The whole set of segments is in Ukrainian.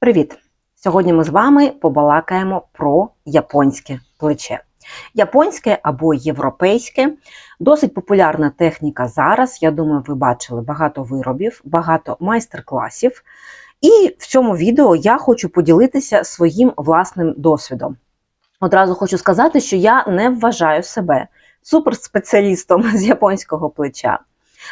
Привіт! Сьогодні ми з вами побалакаємо про японське плече. Японське або європейське досить популярна техніка зараз. Я думаю, ви бачили багато виробів, багато майстер-класів. І в цьому відео я хочу поділитися своїм власним досвідом. Одразу хочу сказати, що я не вважаю себе суперспеціалістом з японського плеча.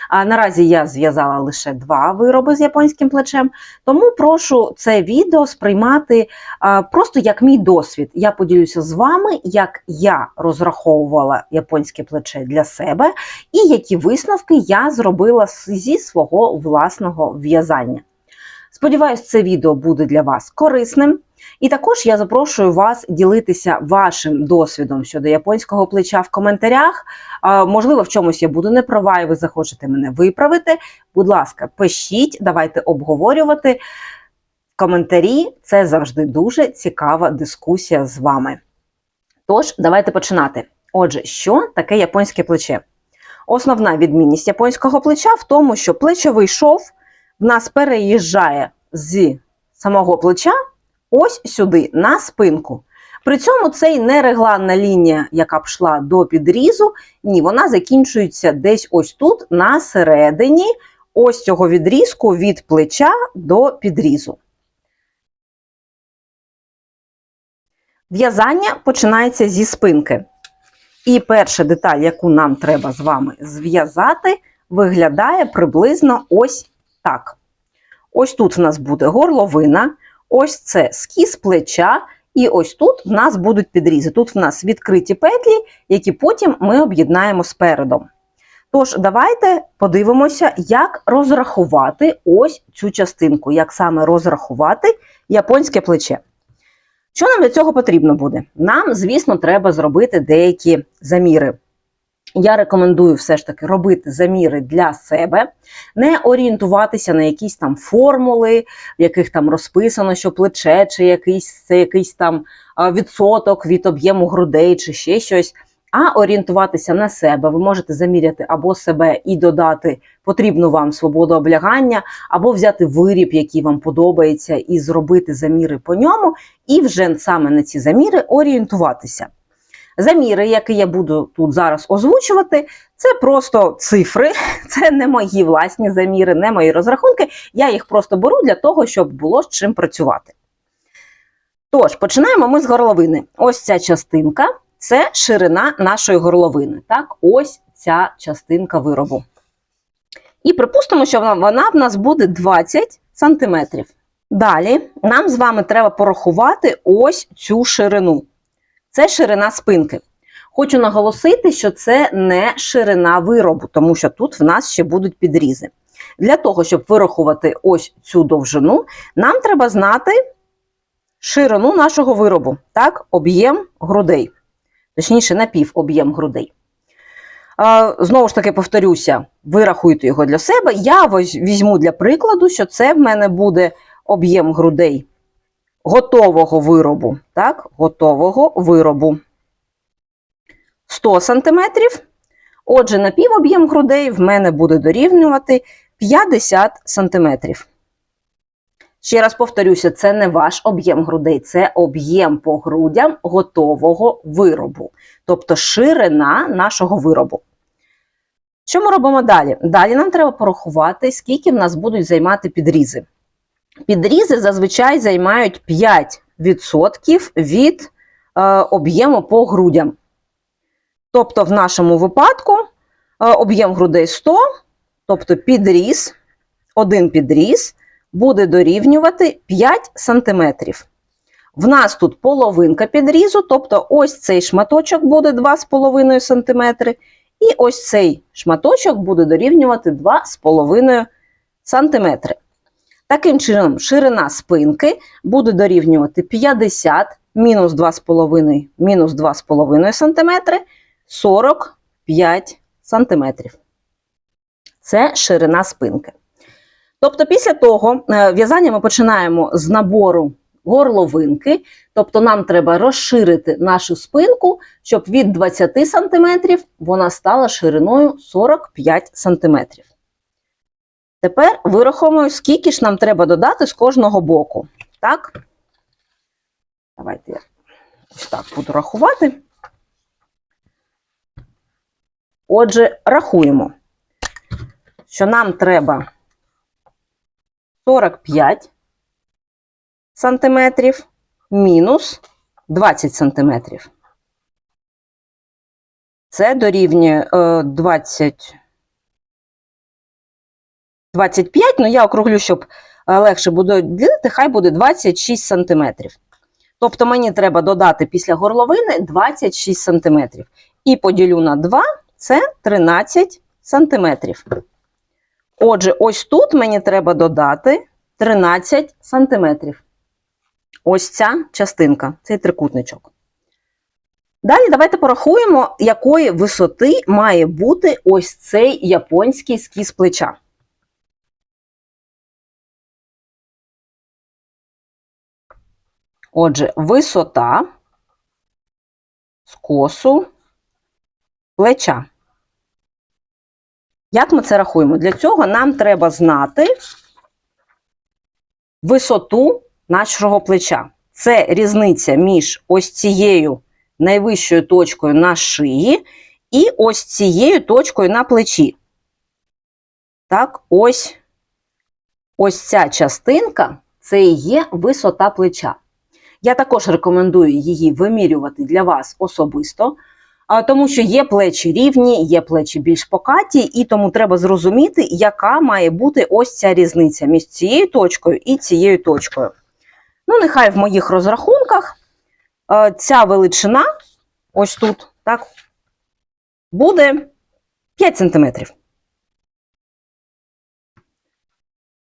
А наразі я зв'язала лише два вироби з японським плечем, тому прошу це відео сприймати а, просто як мій досвід. Я поділюся з вами, як я розраховувала японське плече для себе, і які висновки я зробила зі свого власного в'язання. Сподіваюсь, це відео буде для вас корисним. І також я запрошую вас ділитися вашим досвідом щодо японського плеча в коментарях. Можливо, в чомусь я буду не права, і ви захочете мене виправити. Будь ласка, пишіть, давайте обговорювати. Коментарі це завжди дуже цікава дискусія з вами. Тож, давайте починати. Отже, що таке японське плече? Основна відмінність японського плеча в тому, що плечовий шов в нас переїжджає з самого плеча ось сюди, на спинку. При цьому цей нерегланна лінія, яка б йшла до підрізу, ні, вона закінчується десь ось тут, на середині ось цього відрізку від плеча до підрізу. В'язання починається зі спинки. І перша деталь, яку нам треба з вами зв'язати, виглядає приблизно ось так. Ось тут в нас буде горловина, ось це скіз плеча, і ось тут в нас будуть підрізи. Тут в нас відкриті петлі, які потім ми об'єднаємо спередом. Тож, давайте подивимося, як розрахувати ось цю частинку, як саме розрахувати японське плече. Що нам для цього потрібно буде? Нам, звісно, треба зробити деякі заміри. Я рекомендую все ж таки робити заміри для себе, не орієнтуватися на якісь там формули, в яких там розписано, що плече, чи якийсь це якийсь там відсоток від об'єму грудей, чи ще щось. А орієнтуватися на себе. Ви можете заміряти або себе і додати потрібну вам свободу облягання, або взяти виріб, який вам подобається, і зробити заміри по ньому, і вже саме на ці заміри орієнтуватися. Заміри, які я буду тут зараз озвучувати, це просто цифри, це не мої власні заміри, не мої розрахунки. Я їх просто беру для того, щоб було з чим працювати. Тож, починаємо ми з горловини. Ось ця частинка це ширина нашої горловини. Так, ось ця частинка виробу. І припустимо, що вона в нас буде 20 см. Далі нам з вами треба порахувати ось цю ширину. Це ширина спинки. Хочу наголосити, що це не ширина виробу, тому що тут в нас ще будуть підрізи. Для того, щоб вирахувати ось цю довжину, нам треба знати ширину нашого виробу, так, об'єм грудей, точніше, напівоб'єм грудей. Знову ж таки, повторюся, вирахуйте його для себе. Я візьму для прикладу, що це в мене буде об'єм грудей готового виробу. Так, готового виробу 100 см. Отже, напівоб'єм грудей в мене буде дорівнювати 50 см. Ще раз повторюся, це не ваш об'єм грудей, це об'єм по грудям готового виробу, тобто ширина нашого виробу. Що ми робимо далі? Далі нам треба порахувати, скільки в нас будуть займати підрізи. Підрізи зазвичай займають 5% від е, об'єму по грудям. Тобто, в нашому випадку е, об'єм грудей 100, тобто підріз, один підріз буде дорівнювати 5 см. В нас тут половинка підрізу, тобто ось цей шматочок буде 2,5 см, і ось цей шматочок буде дорівнювати 2,5 см. Таким чином, ширина спинки буде дорівнювати 50 мінус 2,5 мінус 2,5 см 45 см. Це ширина спинки. Тобто, після того е, в'язання ми починаємо з набору горловинки, тобто нам треба розширити нашу спинку, щоб від 20 см вона стала шириною 45 см. Тепер вирахуємо, скільки ж нам треба додати з кожного боку. Так? Давайте я ось так буду рахувати. Отже, рахуємо, що нам треба 45 сантиметрів мінус 20 сантиметрів. Це дорівнює е, 20, 25, ну я округлю, щоб е, легше буде ділити, хай буде 26 сантиметрів. Тобто мені треба додати після горловини 26 сантиметрів. І поділю на 2, це 13 сантиметрів. Отже, ось тут мені треба додати 13 сантиметрів. Ось ця частинка, цей трикутничок. Далі давайте порахуємо, якої висоти має бути ось цей японський скіз плеча. Отже, висота скосу плеча. Як ми це рахуємо? Для цього нам треба знати висоту нашого плеча. Це різниця між ось цією найвищою точкою на шиї і ось цією точкою на плечі. Так, ось, ось ця частинка це і є висота плеча. Я також рекомендую її вимірювати для вас особисто, тому що є плечі рівні, є плечі більш покаті, і тому треба зрозуміти, яка має бути ось ця різниця між цією точкою і цією точкою. Ну, нехай в моїх розрахунках ця величина, ось тут, так, буде 5 см.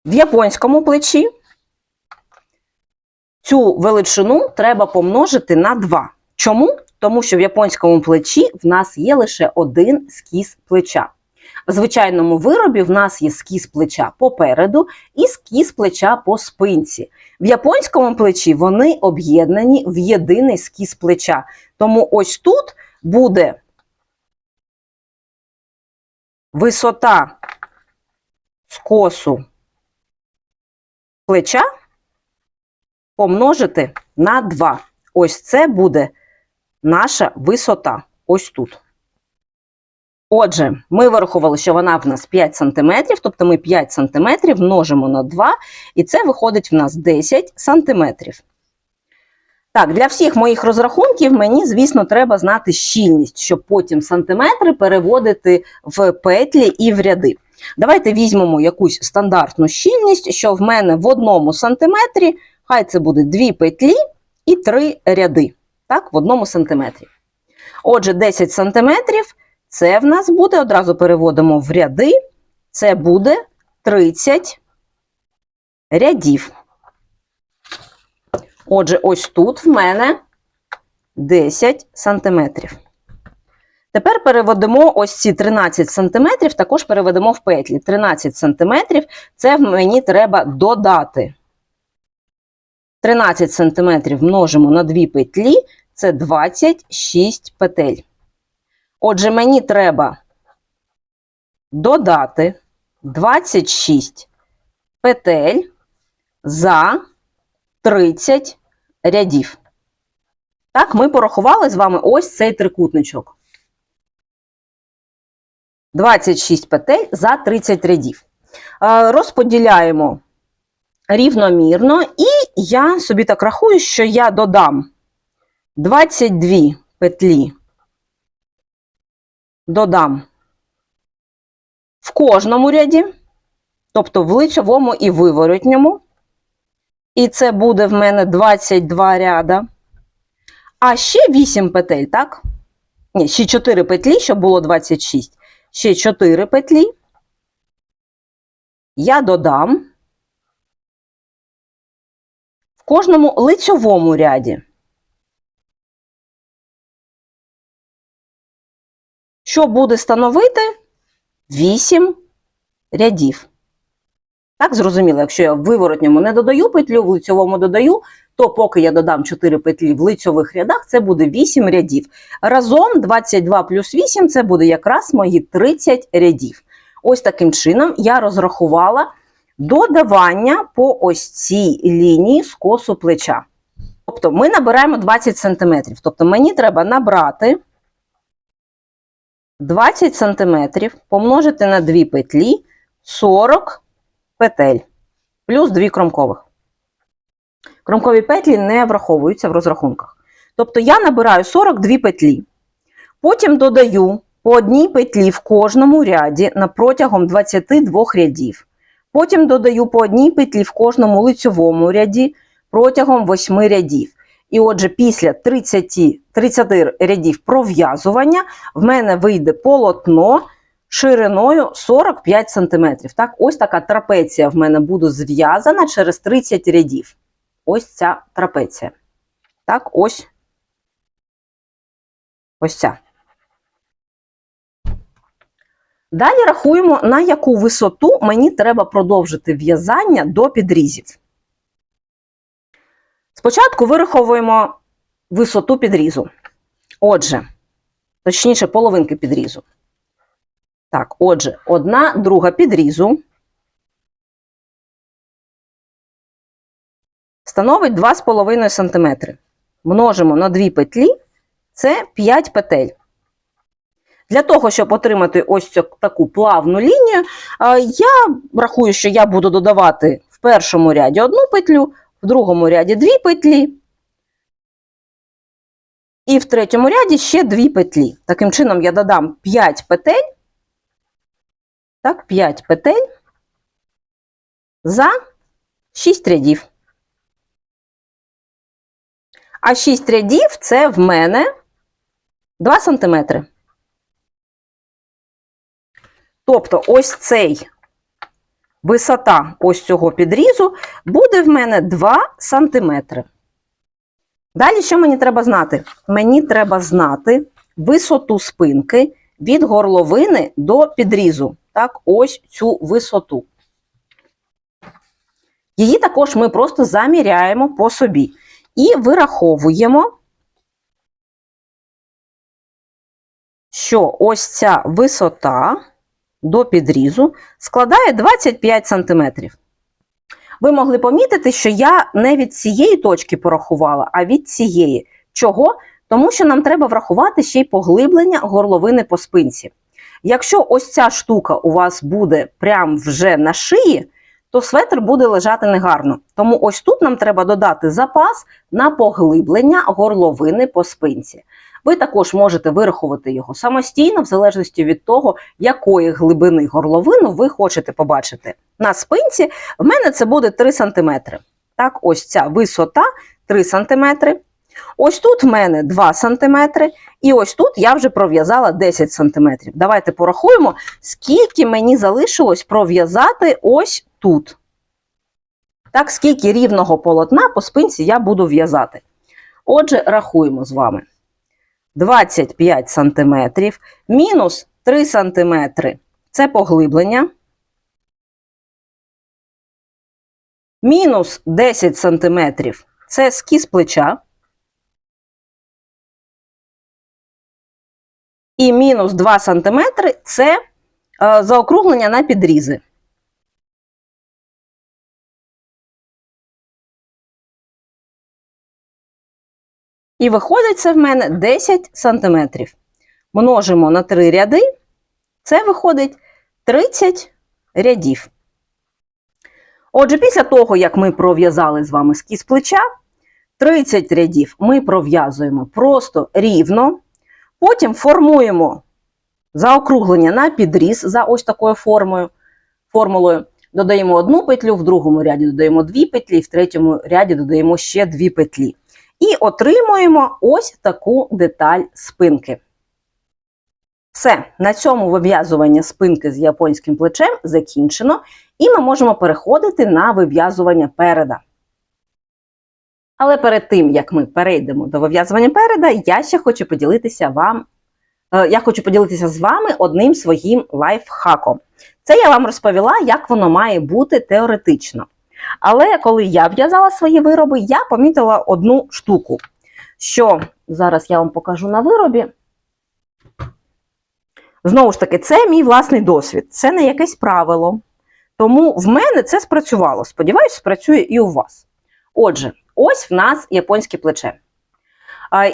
В японському плечі цю величину треба помножити на 2. Чому? Тому що в японському плечі в нас є лише один скіз плеча. В звичайному виробі в нас є скіз плеча попереду і скіз плеча по спинці. В японському плечі вони об'єднані в єдиний скіз плеча. Тому ось тут буде висота скосу плеча помножити на 2. Ось це буде наша висота. Ось тут. Отже, ми вирахували, що вона в нас 5 см, тобто ми 5 см множимо на 2, і це виходить в нас 10 см. Так, для всіх моїх розрахунків мені, звісно, треба знати щільність, щоб потім сантиметри переводити в петлі і в ряди. Давайте візьмемо якусь стандартну щільність, що в мене в одному сантиметрі, хай це буде 2 петлі і 3 ряди. Так, в одному сантиметрі. Отже, 10 сантиметрів це в нас буде, одразу переводимо в ряди, це буде 30 рядів. Отже, ось тут в мене 10 сантиметрів. Тепер переведемо ось ці 13 сантиметрів, також переведемо в петлі. 13 сантиметрів це мені треба додати. 13 сантиметрів множимо на 2 петлі, це 26 петель. Отже, мені треба додати 26 петель за 30 рядів. Так, ми порахували з вами ось цей трикутничок. 26 петель за 30 рядів. Е, Розподіляємо рівномірно, і я собі так рахую, що я додам 22 петлі, додам в кожному ряді, тобто в лицьовому і виворотньому. І це буде в мене 22 ряда. А ще 8 петель, так? Ні, ще 4 петлі, щоб було 26. Ще 4 петлі. Я додам кожному лицьовому ряді. Що буде становити 8 рядів. Так, зрозуміло, якщо я в виворотньому не додаю петлю, в лицьовому додаю, то поки я додам 4 петлі в лицьових рядах, це буде 8 рядів. Разом 22 плюс 8 це буде якраз мої 30 рядів. Ось таким чином я розрахувала додавання по ось цій лінії скосу плеча. Тобто ми набираємо 20 см. Тобто мені треба набрати 20 см, помножити на 2 петлі 40 петель, плюс 2 кромкових. Кромкові петлі не враховуються в розрахунках. Тобто я набираю 42 петлі. Потім додаю по одній петлі в кожному ряді на протягом 22 рядів. Потім додаю по одній петлі в кожному лицьовому ряді протягом 8 рядів. І отже, після 30, 30 рядів пров'язування в мене вийде полотно шириною 45 см. Так, ось така трапеція в мене буде зв'язана через 30 рядів. Ось ця трапеція. Так, ось. Ось ця. Далі рахуємо, на яку висоту мені треба продовжити в'язання до підрізів. Спочатку вираховуємо висоту підрізу. Отже, точніше, половинки підрізу. Так, отже, одна друга підрізу становить 2,5 см. Множимо на 2 петлі, це 5 петель. Для того, щоб отримати ось цю таку плавну лінію, я рахую, що я буду додавати в першому ряді одну петлю, в другому ряді дві петлі, і в третьому ряді ще дві петлі. Таким чином, я додам 5 петель, так, 5 петель за 6 рядів. А 6 рядів це в мене 2 сантиметри. Тобто, ось цей висота ось цього підрізу буде в мене 2 см. Далі, що мені треба знати? Мені треба знати висоту спинки від горловини до підрізу. Так, ось цю висоту. Її також ми просто заміряємо по собі. І вираховуємо, що ось ця висота до підрізу складає 25 см. Ви могли помітити, що я не від цієї точки порахувала, а від цієї. Чого? Тому що нам треба врахувати ще й поглиблення горловини по спинці. Якщо ось ця штука у вас буде прямо вже на шиї, то светр буде лежати негарно. Тому ось тут нам треба додати запас на поглиблення горловини по спинці. Ви також можете вирахувати його самостійно, в залежності від того, якої глибини горловину ви хочете побачити. На спинці в мене це буде 3 см. Так, ось ця висота 3 см. Ось тут в мене 2 см, і ось тут я вже пров'язала 10 см. Давайте порахуємо, скільки мені залишилось пров'язати ось тут. Так, скільки рівного полотна по спинці я буду в'язати. Отже, рахуємо з вами. 25 см мінус 3 см це поглиблення. Мінус 10 см це скіз плеча. І мінус 2 см це е, заокруглення на підрізи. І виходить це в мене 10 см. Множимо на 3 ряди, це виходить 30 рядів. Отже, після того, як ми пров'язали з вами скіз плеча, 30 рядів ми пров'язуємо просто рівно, потім формуємо заокруглення на підріз за ось такою формою, формулою. Додаємо одну петлю, в другому ряді додаємо дві петлі, в третьому ряді додаємо ще дві петлі. І отримуємо ось таку деталь спинки. Все, на цьому вив'язування спинки з японським плечем закінчено, і ми можемо переходити на вив'язування переда. Але перед тим, як ми перейдемо до вив'язування переда, я ще хочу поділитися вам. е, Я хочу поділитися з вами одним своїм лайфхаком. Це я вам розповіла, як воно має бути теоретично. Але коли я в'язала свої вироби, я помітила одну штуку, що зараз я вам покажу на виробі. Знову ж таки, це мій власний досвід. Це не якесь правило, Тому в мене це спрацювало. Сподіваюсь, спрацює і у вас. Отже, ось в нас японське плече.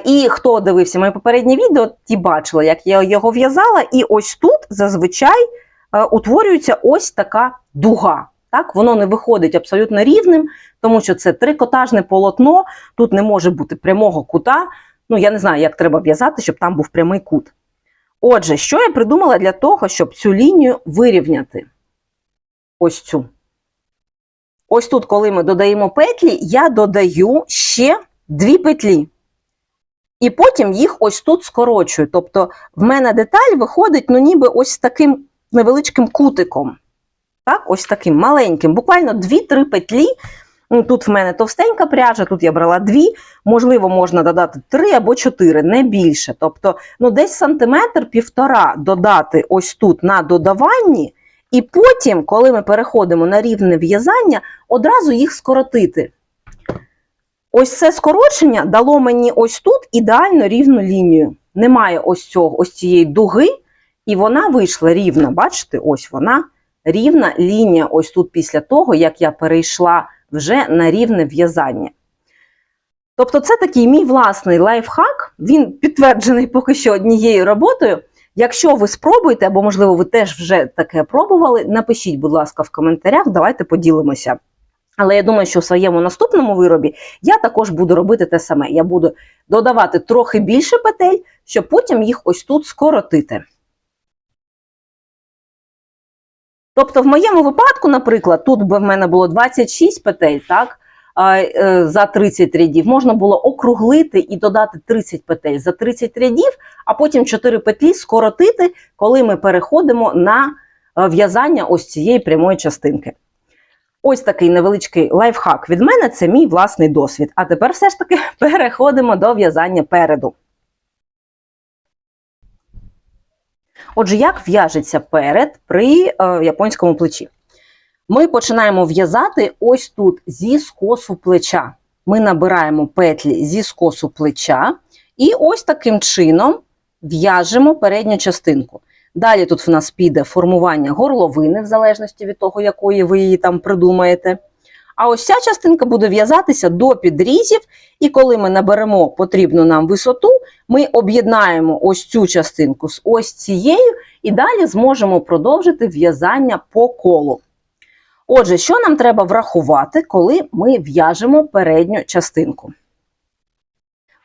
І хто дивився моє попереднє відео, ті бачили, як я його в'язала, і ось тут зазвичай е, утворюється ось така дуга. Так, воно не виходить абсолютно рівним, тому що це трикотажне полотно, тут не може бути прямого кута. Ну, я не знаю, як треба в'язати, щоб там був прямий кут. Отже, що я придумала для того, щоб цю лінію вирівняти? Ось цю. Ось тут, коли ми додаємо петлі, я додаю ще дві петлі. І потім їх ось тут скорочую. Тобто, в мене деталь виходить, ну, ніби ось таким невеличким кутиком. Так, ось таким маленьким, буквально 2-3 петлі. Тут в мене товстенька пряжа, тут я брала дві, можливо, можна додати 3 або 4, не більше. Тобто, ну, десь сантиметр півтора додати ось тут на додаванні, і потім, коли ми переходимо на рівне в'язання, одразу їх скоротити. Ось це скорочення дало мені ось тут ідеально рівну лінію. Немає ось цього, ось цієї дуги, і вона вийшла рівна. Бачите, ось вона рівна лінія ось тут після того, як я перейшла вже на рівне в'язання. Тобто, це такий мій власний лайфхак, він підтверджений поки що однією роботою. Якщо ви спробуєте, або, можливо, ви теж вже таке пробували, напишіть, будь ласка, в коментарях, давайте поділимося. Але я думаю, що в своєму наступному виробі я також буду робити те саме. Я буду додавати трохи більше петель, щоб потім їх ось тут скоротити. Тобто, в моєму випадку, наприклад, тут би в мене було 26 петель, так? е, За 30 рядів можна було округлити і додати 30 петель за 30 рядів, а потім 4 петлі скоротити, коли ми переходимо на е, в'язання ось цієї прямої частинки. Ось такий невеличкий лайфхак від мене це мій власний досвід. А тепер все ж таки переходимо до в'язання переду. Отже, як в'яжеться перед при е, японському плечі? Ми починаємо в'язати ось тут зі скосу плеча. Ми набираємо петлі зі скосу плеча і ось таким чином в'яжемо передню частинку. Далі тут в нас піде формування горловини, в залежності від того, якої ви її там придумаєте. А ось ця частинка буде в'язатися до підрізів, і коли ми наберемо потрібну нам висоту, ми об'єднаємо ось цю частинку з ось цією, і далі зможемо продовжити в'язання по колу. Отже, що нам треба врахувати, коли ми в'яжемо передню частинку?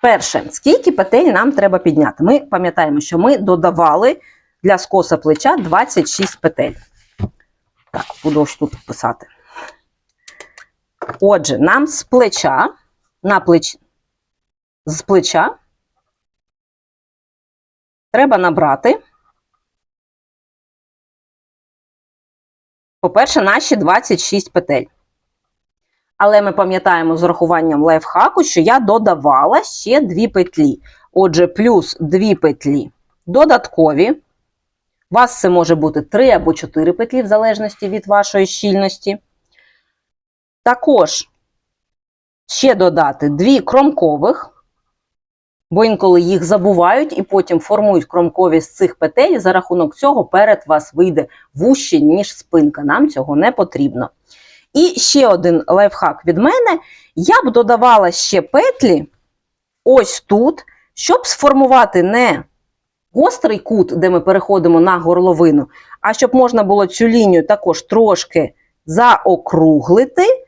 Перше, скільки петель нам треба підняти? Ми пам'ятаємо, що ми додавали для скоса плеча 26 петель. Так, буду ось тут писати. Отже, нам з плеча, на плеч, з плеча треба набрати, по-перше, наші 26 петель. Але ми пам'ятаємо з урахуванням лайфхаку, що я додавала ще 2 петлі. Отже, плюс 2 петлі додаткові. У вас це може бути 3 або 4 петлі, в залежності від вашої щільності. Також ще додати 2 кромкових, бо інколи їх забувають і потім формують кромкові з цих петель. І за рахунок цього перед вас вийде вужче, ніж спинка. Нам цього не потрібно. І ще один лайфхак від мене. Я б додавала ще петлі ось тут, щоб сформувати не гострий кут, де ми переходимо на горловину, а щоб можна було цю лінію також трошки заокруглити,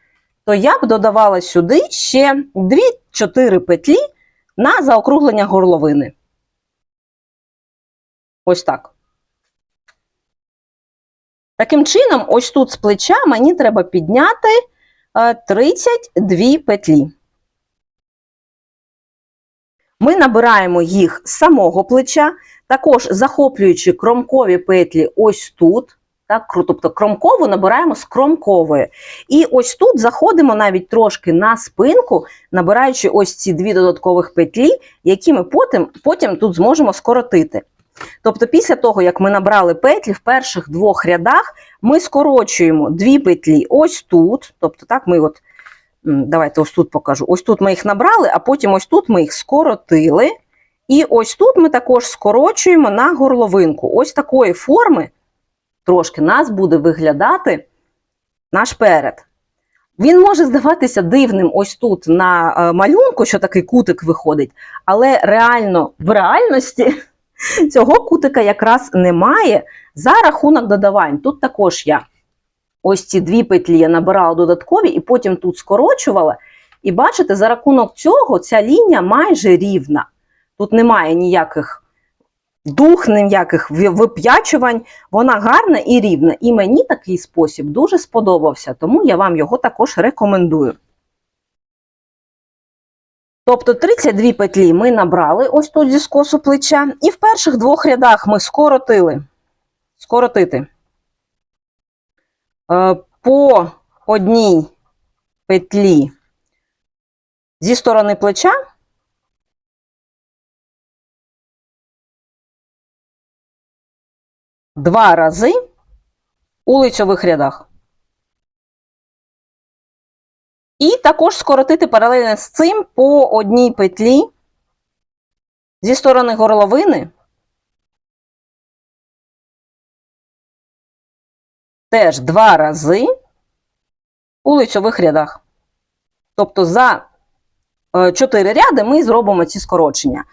то я б додавала сюди ще 2-4 петлі на заокруглення горловини. Ось так. Таким чином, ось тут з плеча мені треба підняти 32 петлі. Ми набираємо їх з самого плеча, також захоплюючи кромкові петлі ось тут. Так, тобто кромкову набираємо з кромкової. І ось тут заходимо навіть трошки на спинку, набираючи ось ці дві додаткових петлі, які ми потім, потім тут зможемо скоротити. Тобто, після того, як ми набрали петлі в перших двох рядах, ми скорочуємо дві петлі ось тут. Тобто, так, ми от, давайте ось тут покажу. Ось тут ми їх набрали, а потім ось тут ми їх скоротили. І ось тут ми також скорочуємо на горловинку. Ось такої форми трошки нас буде виглядати наш перед. Він може здаватися дивним ось тут на е, малюнку, що такий кутик виходить, але реально в реальності цього кутика якраз немає за рахунок додавань. Тут також я ось ці дві петлі я набирала додаткові і потім тут скорочувала. І бачите, за рахунок цього ця лінія майже рівна. Тут немає ніяких дух, ніяких вип'ячувань. Вона гарна і рівна. І мені такий спосіб дуже сподобався, тому я вам його також рекомендую. Тобто 32 петлі ми набрали ось тут зі скосу плеча, і в перших двох рядах ми скоротили. Скоротити. Е, По одній петлі зі сторони плеча два рази у лицьових рядах. І також скоротити паралельно з цим по одній петлі зі сторони горловини. Теж два рази у лицьових рядах. Тобто за чотири ряди ми зробимо ці скорочення.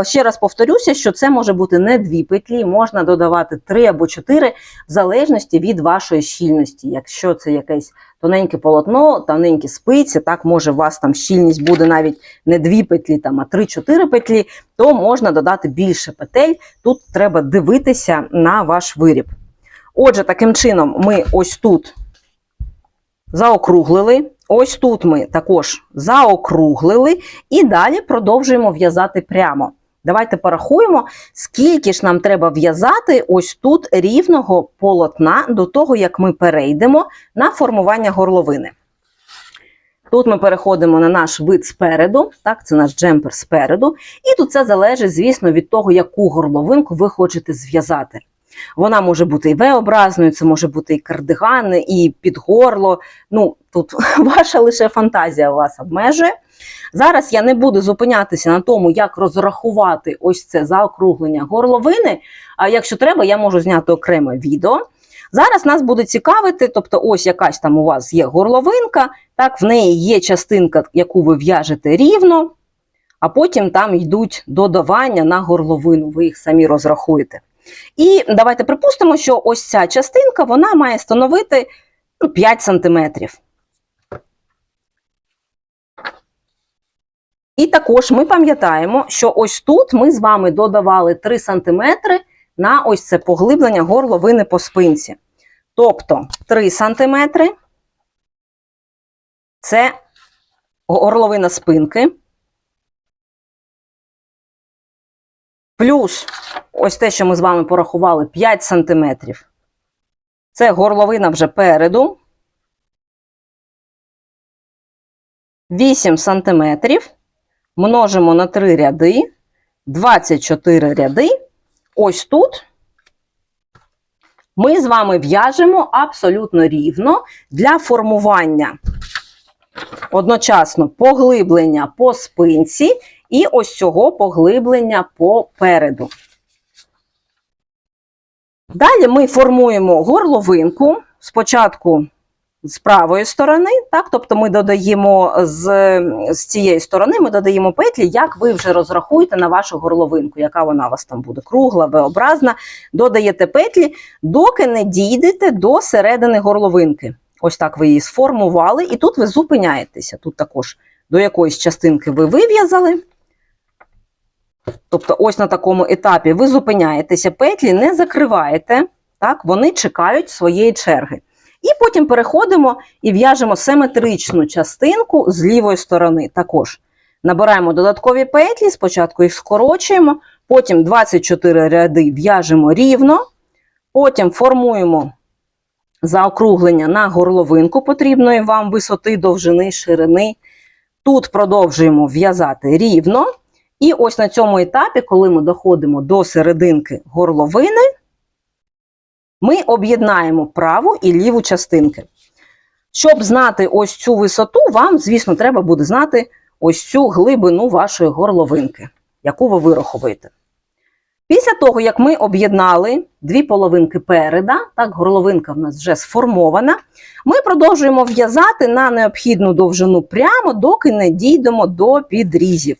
Е, Ще раз повторюся, що це може бути не дві петлі, можна додавати три або чотири, в залежності від вашої щільності. Якщо це якесь тоненьке полотно, тоненькі спиці, так може у вас там щільність буде навіть не дві петлі, там, а три-чотири петлі, то можна додати більше петель. Тут треба дивитися на ваш виріб. Отже, таким чином, ми ось тут заокруглили. Ось тут ми також заокруглили і далі продовжуємо в'язати прямо. Давайте порахуємо, скільки ж нам треба в'язати ось тут рівного полотна до того, як ми перейдемо на формування горловини. Тут ми переходимо на наш вид спереду, так, це наш джемпер спереду, і тут це залежить, звісно, від того, яку горловинку ви хочете зв'язати. Вона може бути і V-образною, це може бути і кардиган, і під горло. Ну, тут ваша лише фантазія вас обмежує. Зараз я не буду зупинятися на тому, як розрахувати ось це заокруглення горловини. А якщо треба, я можу зняти окреме відео. Зараз нас буде цікавити, тобто, ось якась там у вас є горловинка, так, в неї є частинка, яку ви в'яжете рівно, а потім там йдуть додавання на горловину, ви їх самі розрахуєте. І давайте припустимо, що ось ця частинка вона має становити ну, 5 см. І також ми пам'ятаємо, що ось тут ми з вами додавали 3 см на ось це поглиблення горловини по спинці. Тобто 3 см це горловина спинки. Плюс ось те, що ми з вами порахували, 5 см. Це горловина вже переду. 8 см. Множимо на 3 ряди. 24 ряди. Ось тут ми з вами в'яжемо абсолютно рівно для формування одночасно поглиблення по спинці і ось цього поглиблення попереду. Далі ми формуємо горловинку спочатку з правої сторони, так, тобто ми додаємо з, з цієї сторони, ми додаємо петлі, як ви вже розрахуєте на вашу горловинку, яка вона у вас там буде кругла, V-образна. Додаєте петлі, доки не дійдете до середини горловинки. Ось так ви її сформували, і тут ви зупиняєтеся. Тут також до якоїсь частинки ви вив'язали. Тобто, ось на такому етапі ви зупиняєтеся, петлі не закриваєте, так, вони чекають своєї черги. І потім переходимо і в'яжемо симетричну частинку з лівої сторони. Також набираємо додаткові петлі, спочатку їх скорочуємо, потім 24 ряди в'яжемо рівно, потім формуємо заокруглення на горловинку потрібної вам висоти, довжини, ширини. Тут продовжуємо в'язати рівно. І ось на цьому етапі, коли ми доходимо до серединки горловини, ми об'єднаємо праву і ліву частинки. Щоб знати ось цю висоту, вам, звісно, треба буде знати ось цю глибину вашої горловинки, яку ви вираховуєте. Після того, як ми об'єднали дві половинки переда, так, горловинка в нас вже сформована, ми продовжуємо в'язати на необхідну довжину прямо, доки не дійдемо до підрізів.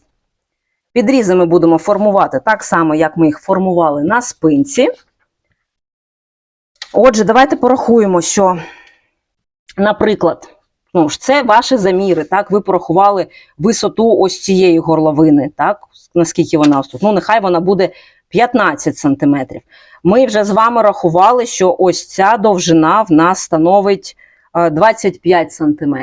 Підрізи ми будемо формувати так само, як ми їх формували на спинці. Отже, давайте порахуємо, що, наприклад, ну ж, це ваші заміри. Так, ви порахували висоту ось цієї горловини, так, наскільки вона ось тут. Ну, нехай вона буде 15 см. Ми вже з вами рахували, що ось ця довжина в нас становить е, 25 см.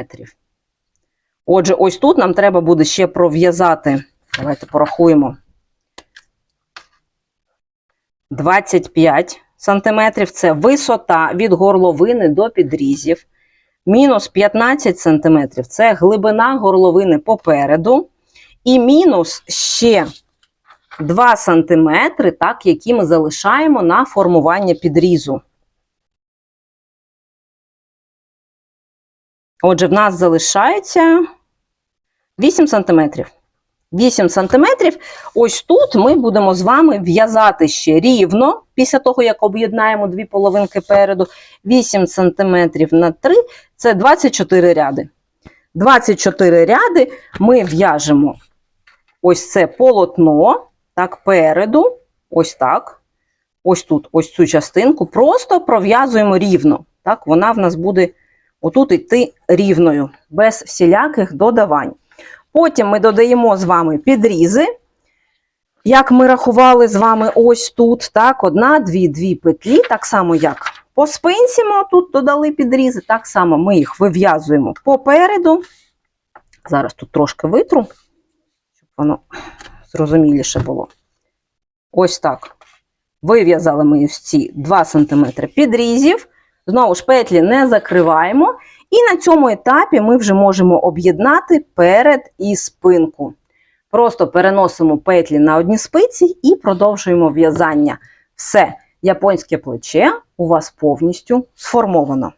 Отже, ось тут нам треба буде ще пров'язати. Давайте порахуємо. 25 см це висота від горловини до підрізів. Мінус 15 см це глибина горловини попереду. І мінус ще 2 см, так, які ми залишаємо на формування підрізу. Отже, в нас залишається 8 см. 8 см. Ось тут ми будемо з вами в'язати ще рівно, після того, як об'єднаємо дві половинки переду. 8 см на 3 це 24 ряди. 24 ряди ми в'яжемо ось це полотно, так, переду, ось так. Ось тут, ось цю частинку, просто пров'язуємо рівно. Так, Вона в нас буде отут йти рівною, без всіляких додавань. Потім ми додаємо з вами підрізи. Як ми рахували з вами ось тут, так, одна, дві, дві петлі, так само, як по спинці ми тут додали підрізи, так само ми їх вив'язуємо попереду. Зараз тут трошки витру, щоб воно зрозуміліше було. Ось так. Вив'язали ми ось ці 2 см підрізів. Знову ж петлі не закриваємо. І на цьому етапі ми вже можемо об'єднати перед і спинку. Просто переносимо петлі на одні спиці і продовжуємо в'язання. Все, японське плече у вас повністю сформовано.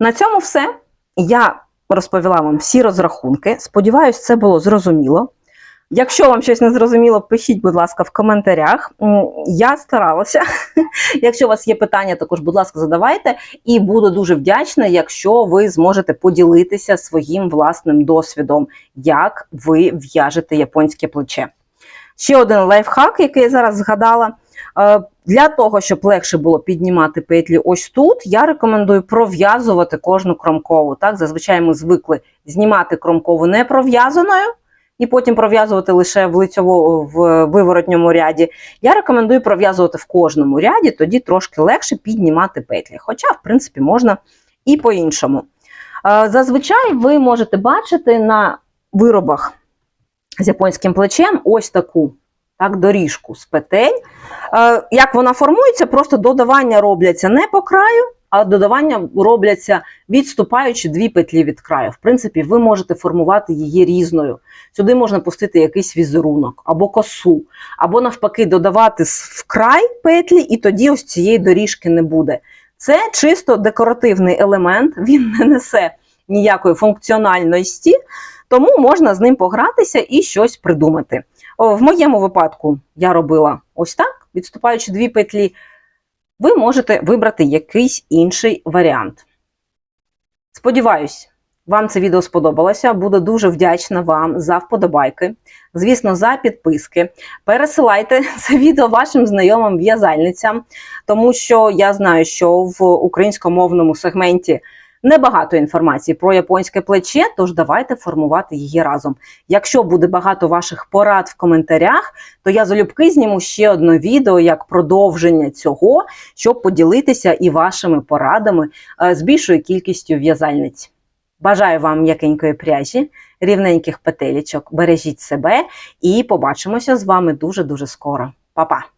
На цьому все. Я розповіла вам всі розрахунки. Сподіваюсь, це було зрозуміло. Якщо вам щось не зрозуміло, пишіть, будь ласка, в коментарях. Я старалася. Якщо у вас є питання, також, будь ласка, задавайте. І буду дуже вдячна, якщо ви зможете поділитися своїм власним досвідом, як ви в'яжете японське плече. Ще один лайфхак, який я зараз згадала. Для того, щоб легше було піднімати петлі ось тут, я рекомендую пров'язувати кожну кромкову. Так, Зазвичай ми звикли знімати кромкову не пров'язаною і потім пров'язувати лише в лицьово в виворотньому ряді. Я рекомендую пров'язувати в кожному ряді, тоді трошки легше піднімати петлі. Хоча, в принципі, можна і по-іншому. Зазвичай ви можете бачити на виробах з японським плечем ось таку так, доріжку з петель. Як вона формується, просто додавання робляться не по краю, а додавання робляться відступаючи дві петлі від краю. В принципі, ви можете формувати її різною. Сюди можна пустити якийсь візерунок або косу, або навпаки, додавати в край петлі, і тоді ось цієї доріжки не буде. Це чисто декоративний елемент, він не несе ніякої функціональності, тому можна з ним погратися і щось придумати. В моєму випадку я робила ось так, відступаючи дві петлі ви можете вибрати якийсь інший варіант. Сподіваюсь, вам це відео сподобалося. Буду дуже вдячна вам за вподобайки, звісно, за підписки. Пересилайте це відео вашим знайомим в'язальницям, тому що я знаю, що в українськомовному сегменті небагато інформації про японське плече, тож давайте формувати її разом. Якщо буде багато ваших порад в коментарях, то я залюбки зніму ще одне відео як продовження цього, щоб поділитися і вашими порадами з більшою кількістю в'язальниць. Бажаю вам м'якенької пряжі, рівненьких петелічок, бережіть себе і побачимося з вами дуже-дуже скоро. Па-па!